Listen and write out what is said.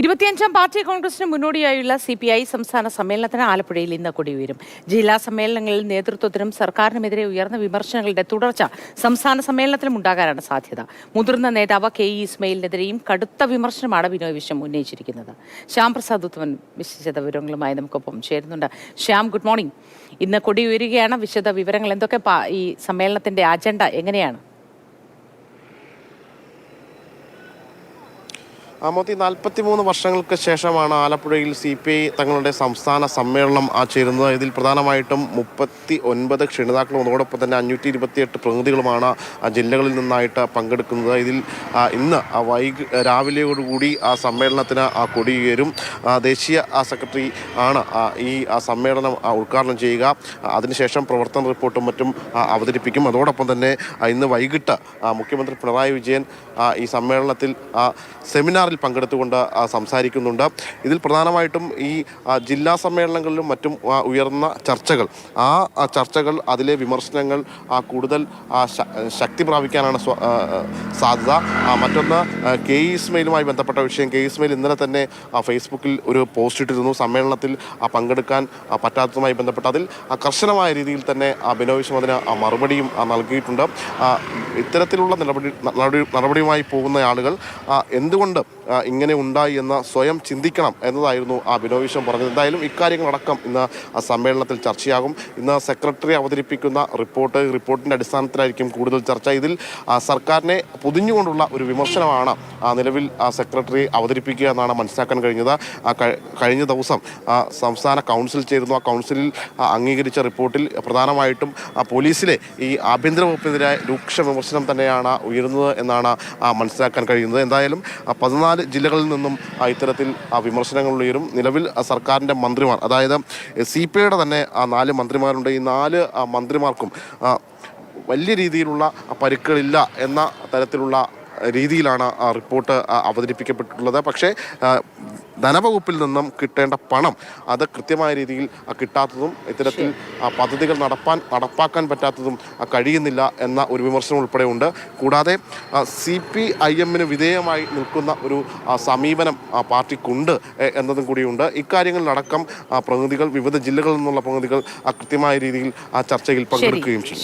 ഇരുപത്തിയഞ്ചാം പാർട്ടി കോൺഗ്രസിന് മുന്നോടിയായുള്ള സി പി ഐ സംസ്ഥാന സമ്മേളനത്തിന് ആലപ്പുഴയിൽ ഇന്ന് കൊടിയുയരും. ജില്ലാ സമ്മേളനങ്ങളിൽ നേതൃത്വത്തിനും സർക്കാരിനുമെതിരെ ഉയർന്ന വിമർശനങ്ങളുടെ തുടർച്ച സംസ്ഥാന സമ്മേളനത്തിലും ഉണ്ടാകാനാണ് സാധ്യത. മുതിർന്ന നേതാവ് കെ ഇ ഇസ്മയിലിനെതിരെയും കടുത്ത വിമർശനമാണ് ബിനോയ് വിശ്വം ഉന്നയിച്ചിരിക്കുന്നത്. ശ്യാം പ്രസാദ് ഉത്തമൻ വിശദ വിവരങ്ങളുമായി നമുക്കൊപ്പം ചേരുന്നുണ്ട്. Shyam good morning. ഇന്ന് കൊടിയുയരുകയാണ്. വിശദ വിവരങ്ങൾ എന്തൊക്കെ ഈ സമ്മേളനത്തിന്റെ അജണ്ട എങ്ങനെയാണ്? ആമോത്തി നാൽപ്പത്തി മൂന്ന് വർഷങ്ങൾക്ക് ശേഷമാണ് ആലപ്പുഴയിൽ സി പി ഐ തങ്ങളുടെ സംസ്ഥാന സമ്മേളനം ആ ചേരുന്നത് ഇതിൽ പ്രധാനമായിട്ടും മുപ്പത്തി ഒൻപത് ക്ഷണിതാക്കളും അതോടൊപ്പം തന്നെ അഞ്ഞൂറ്റി ഇരുപത്തിയെട്ട് പ്രതിനിധികളുമാണ് ജില്ലകളിൽ നിന്നായിട്ട് പങ്കെടുക്കുന്നത്. ഇതിൽ ഇന്ന് വൈകി രാവിലെയോടുകൂടി ആ സമ്മേളനത്തിന് കൊടിയേറും. ദേശീയ സെക്രട്ടറി ആണ് ഈ സമ്മേളനം ഉദ്ഘാടനം ചെയ്യുക. അതിനുശേഷം പ്രവർത്തന റിപ്പോർട്ടും മറ്റും അവതരിപ്പിക്കും. അതോടൊപ്പം തന്നെ ഇന്ന് വൈകിട്ട് മുഖ്യമന്ത്രി പിണറായി വിജയൻ ഈ സമ്മേളനത്തിൽ ആ, സെമിനാറിൽ പങ്കെടുത്തുകൊണ്ട് സംസാരിക്കുന്നുണ്ട്. ഇതിൽ പ്രധാനമായിട്ടും ഈ ജില്ലാ സമ്മേളനങ്ങളിലും മറ്റും ഉയർന്ന ചർച്ചകൾ. ആ ചർച്ചകൾ അതിലെ വിമർശനങ്ങൾ കൂടുതൽ ശക്തി പ്രാപിക്കാനാണ് സാധ്യത. മറ്റൊന്ന് കെ ഇസ്മയിലുമായി ബന്ധപ്പെട്ട വിഷയം. കെ ഇസ്മയിൽ ഇന്നലെ തന്നെ ഫേസ്ബുക്കിൽ ഒരു പോസ്റ്റ് ഇട്ടിരുന്നു. സമ്മേളനത്തിൽ പങ്കെടുക്കാൻ പറ്റാത്തതുമായി ബന്ധപ്പെട്ട് അതിൽ കർശനമായ രീതിയിൽ തന്നെ ബിനോയ് വിശ്വം അതിന് ആ, മറുപടിയും നൽകിയിട്ടുണ്ട്. ഇത്തരത്തിലുള്ള നടപടി നടപടി നടപടിയുമായി പോകുന്ന ആളുകൾ എന്തുകൊണ്ട് ഇങ്ങനെ ഉണ്ടായി എന്ന് സ്വയം ചിന്തിക്കണം എന്നതായിരുന്നു ആ ബിനോയ് വിശ്വം പറഞ്ഞത്. എന്തായാലും ഇക്കാര്യങ്ങളടക്കം ഇന്ന് ആ സമ്മേളനത്തിൽ ചർച്ചയാകും. ഇന്ന് സെക്രട്ടറി അവതരിപ്പിക്കുന്ന റിപ്പോർട്ട് റിപ്പോർട്ടിന്റെ അടിസ്ഥാനത്തിലായിരിക്കും കൂടുതൽ ചർച്ച. ഇതിൽ സർക്കാരിനെ പൊതിഞ്ഞുകൊണ്ടുള്ള ഒരു വിമർശനമാണ് നിലവിൽ സെക്രട്ടറി അവതരിപ്പിക്കുക എന്നാണ് മനസ്സിലാക്കാൻ കഴിഞ്ഞത്. കഴിഞ്ഞ ദിവസം സംസ്ഥാന കൗൺസിൽ ചേരുന്നു. ആ കൗൺസിലിൽ അംഗീകരിച്ച റിപ്പോർട്ടിൽ പ്രധാനമായിട്ടും പോലീസിലെ ഈ ആഭ്യന്തര വകുപ്പിനെതിരായ രൂക്ഷ വിമർശനം തന്നെയാണ് ഉയരുന്നത് എന്നാണ് മനസ്സിലാക്കാൻ കഴിയുന്നത്. എന്തായാലും പതിനാല് ജില്ലകളിൽ നിന്നും ഇത്തരത്തിൽ വിമർശനങ്ങൾ ഉയരും. നിലവിൽ സർക്കാരിന്റെ മന്ത്രിമാർ അതായത് സി പി ഐയുടെ തന്നെ നാല് മന്ത്രിമാരുണ്ട്. ഈ നാല് മന്ത്രിമാർക്കും വലിയ രീതിയിലുള്ള പരുക്കളില്ല എന്ന തരത്തിലുള്ള രീതിയിലാണ് റിപ്പോർട്ട് അവതരിപ്പിക്കപ്പെട്ടിട്ടുള്ളത്. പക്ഷേ ധനവകുപ്പിൽ നിന്നും കിട്ടേണ്ട പണം അത് കൃത്യമായ രീതിയിൽ കിട്ടാത്തതും ഇത്തരത്തിൽ പദ്ധതികൾ നടപ്പാൻ നടപ്പാക്കാൻ പറ്റാത്തതും കഴിയുന്നില്ല എന്ന ഒരു വിമർശനം ഉൾപ്പെടെ ഉണ്ട്. കൂടാതെ സി പി ഐ എമ്മിന് വിധേയമായി നിൽക്കുന്ന ഒരു സമീപനം ആ, പാർട്ടിക്കുണ്ട് എന്നതും കൂടിയുണ്ട്. ഇക്കാര്യങ്ങളിലടക്കം പ്രതിനിധികൾ വിവിധ ജില്ലകളിൽ നിന്നുള്ള പ്രതിനിധികൾ കൃത്യമായ രീതിയിൽ ആ ചർച്ചയിൽ പങ്കെടുക്കുകയും ചെയ്യും.